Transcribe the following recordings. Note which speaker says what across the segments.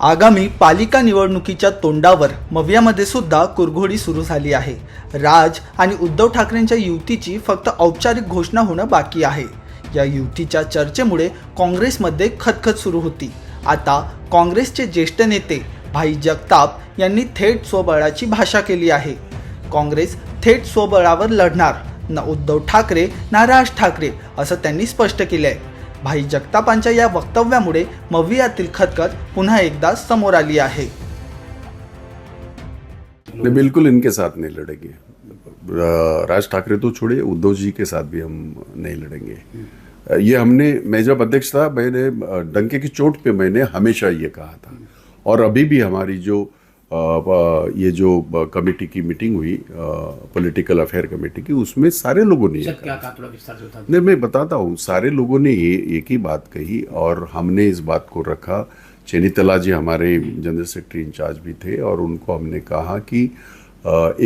Speaker 1: आगामी पालिका निवडणुकीच्या तोंडावर मव्यामध्ये सुद्धा कुरघोडी सुरू झाली आहे. राज आणि उद्धव ठाकरेंच्या युतीची फक्त औपचारिक घोषणा होणं बाकी आहे. या युतीच्या चर्चेमुळे काँग्रेसमध्ये खतखत सुरू होती. आता काँग्रेसचे ज्येष्ठ नेते भाई जगताप यांनी थेट स्वबळाची भाषा केली आहे. काँग्रेस थेट स्वबळावर लढणार ना उद्धव ठाकरे ना राज ठाकरे असं त्यांनी स्पष्ट केलं आहे भाई जगतापांच्या या वक्तव्यामुळे मवियातील खतखत पुन्हा एकदा समोर आली आहे.
Speaker 2: बिलकुल बिल्कुल इनके साथ नहीं लड़ेंगे। राज ठाकरे तो छोड़े उद्धव जी के साथ भी हम नहीं लड़ेंगे। ये हमने मैं जब अध्यक्ष था मैंने डंके की चोट पे मैंने हमेशा ये कहा था। और अभी भी हमारी जो ये जो कमेटी की मीटिंग हुई पॉलिटिकल अफेयर कमेटी की उसमें सारे लोगों ने नहीं मैं बताता हूँ सारे लोगों ने ये एक ही बात कही और हमने इस बात को रखा। चेनीतला जी हमारे जनरल सेक्रेटरी इंचार्ज भी थे और उनको हमने कहा कि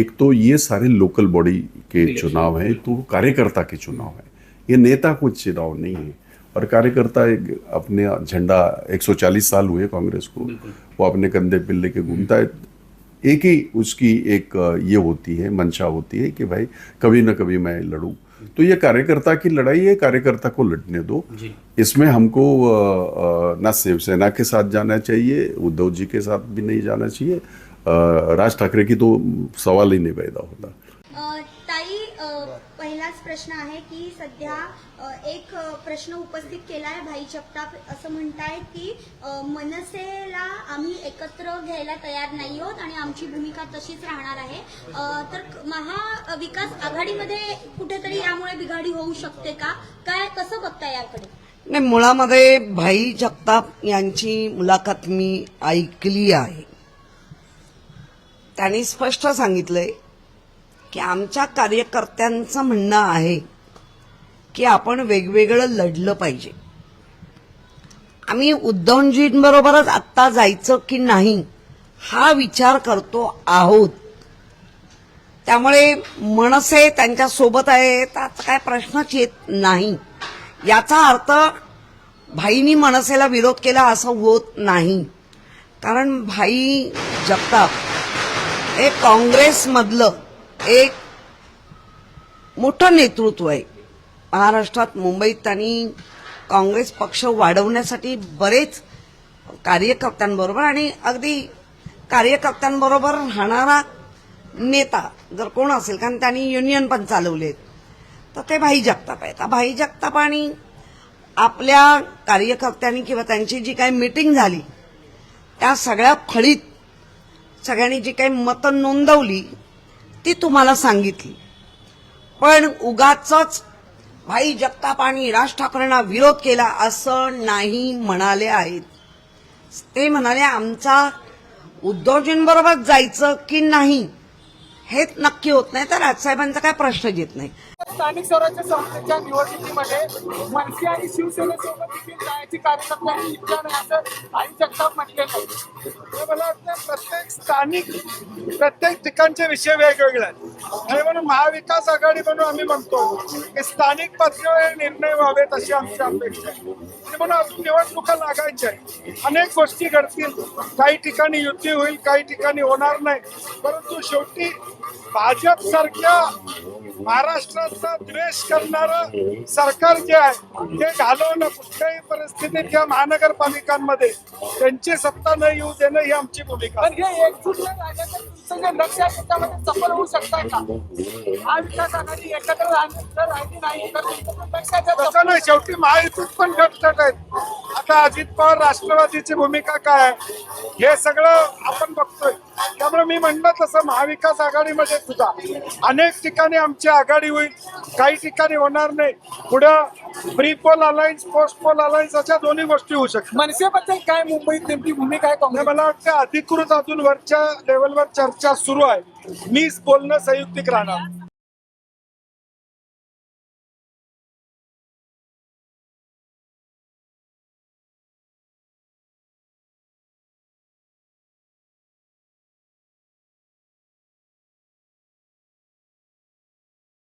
Speaker 2: एक तो ये सारे लोकल बॉडी के चुनाव हैं तो कार्यकर्ता के चुनाव हैं। ये नेता कुछ चुनाव नहीं है। और कार्यकर्ता एक अपने झंडा 140 साल हुए कांग्रेस को। वो अपने कंधे पे लेके घूमता है। एक ही उसकी एक ये होती है मंशा होती है कि भाई कभी ना कभी मैं लड़ूं। तो ये कार्यकर्ता की लड़ाई है कार्यकर्ता को लड़ने दो।
Speaker 3: जी।
Speaker 2: इसमें हमको ना शिवसेना के साथ जाना चाहिए उद्धव जी के साथ भी नहीं जाना चाहिए। राज ठाकरे की तो सवाल ही नहीं पैदा होता।
Speaker 4: ताई पहिलाच प्रश्न आहे की सध्या एक प्रश्न उपस्थित केला आहे भाई जगताप असं म्हणतायत की मनसेला आम्ही एकत्र घ्यायला तयार नाही आहोत आणि आमची भूमिका तशीच राहणार आहे. तर महाविकास आघाडीमध्ये कुठेतरी यामुळे बिघाडी होऊ शकते का? काय कसं बघता याकडे?
Speaker 5: नाही मुळामध्ये भाई जगताप यांची मुलाखत मी ऐकली आहे. त्यांनी स्पष्ट सांगितलंय की आमच्या कार्यकर्त्यांचं म्हणणं आहे की आपण वेगवेगळं लढलं पाहिजे. आम्ही उद्धवजींबरोबरच आत्ता जायचं की नाही हा विचार करतो आहोत. त्यामुळे मनसे त्यांच्यासोबत आहे त्याचा काय प्रश्नच येत नाही. याचा अर्थ भाईनी मनसेला विरोध केला असं होत नाही. कारण भाई जगताप हे काँग्रेसमधलं एक मोठं नेतृत्व आहे. महाराष्ट्रात मुंबईत त्यांनी काँग्रेस पक्ष वाढवण्यासाठी बरेच कार्यकर्त्यांबरोबर आणि अगदी कार्यकर्त्यांबरोबर राहणारा नेता जर कोण असेल कारण त्यांनी युनियन पण चालवलेत तर ते भाई जगताप आहेत. भाई जगताप आणि आपल्या कार्यकर्त्यांनी किंवा त्यांची जी काही मीटिंग झाली त्या सगळ्या फळीत सगळ्यांनी जी काही मतं नोंदवली ती तुम्हाला सांगितली. पण उगाच भाई जगताप आणि राज ठाकरेंना विरोध केला असं नाही म्हणाले आहेत. ते म्हणाले आमचा उद्धवजींबरोबर जायचं की नाही हेच नक्की होत नाही. तर राजसाहेबांचा काय प्रश्न येत नाही.
Speaker 6: स्थानिक स्वराज्य संस्थेच्या निवडणुकीमध्ये मनसे आणि शिवसेनेसोबत देखील जायची कार्यकर्त्यांची इच्छा नाही असं आई जगताप म्हटलेलं आहे स्थानिक प्रत्येक ठिकाणचे विषय वेगवेगळे आहेत. आणि म्हणून महाविकास आघाडी म्हणून आम्ही म्हणतो की स्थानिक पातळीवर निर्णय व्हावेत अशी आमची अपेक्षा आहे. आणि म्हणून अजून निवडणुका लागायच्या आहेत. अनेक गोष्टी घडतील. काही ठिकाणी युती होईल काही ठिकाणी होणार नाही. परंतु शेवटी भाजप सारख्या महाराष्ट्राचा द्वेष करणारं सरकार जे आहे ते घालवणं कुठल्याही परिस्थितीत या महानगरपालिकांमध्ये त्यांची सत्ता न येऊ देणं ही आमची भूमिका.
Speaker 7: पण हे एकजूट न राहिल्याचं तुमचं जे लक्ष आहे त्याच्यामध्ये सफल होऊ शकताय का? महाविकास आघाडी एकत्र जर राहिली नाही तर तुमचं
Speaker 6: तसं नाही शेवटी महायुतीत पण गटगट आहेत. आता अजित पवार राष्ट्रवादीची भूमिका काय आहे? हे सगळं आपण बघतोय. त्यामुळे मी म्हणलं तसं महाविकास आघाडीमध्ये सुद्धा अनेक ठिकाणी आमची आघाडी होईल. काही ठिकाणी होणार नाही. पुढं pre poll alliance post poll alliance अशा दोन्ही गोष्टी होऊ शकतात.
Speaker 7: मनसेबद्दल काय मुंबईत नेमकी भूमिका आहे काँग्रेस?
Speaker 6: मला वाटतं अधिकृत अजून वरच्या लेवलवर चर्चा सुरू आहे. मीच बोलणं संयुक्तिक राहणार.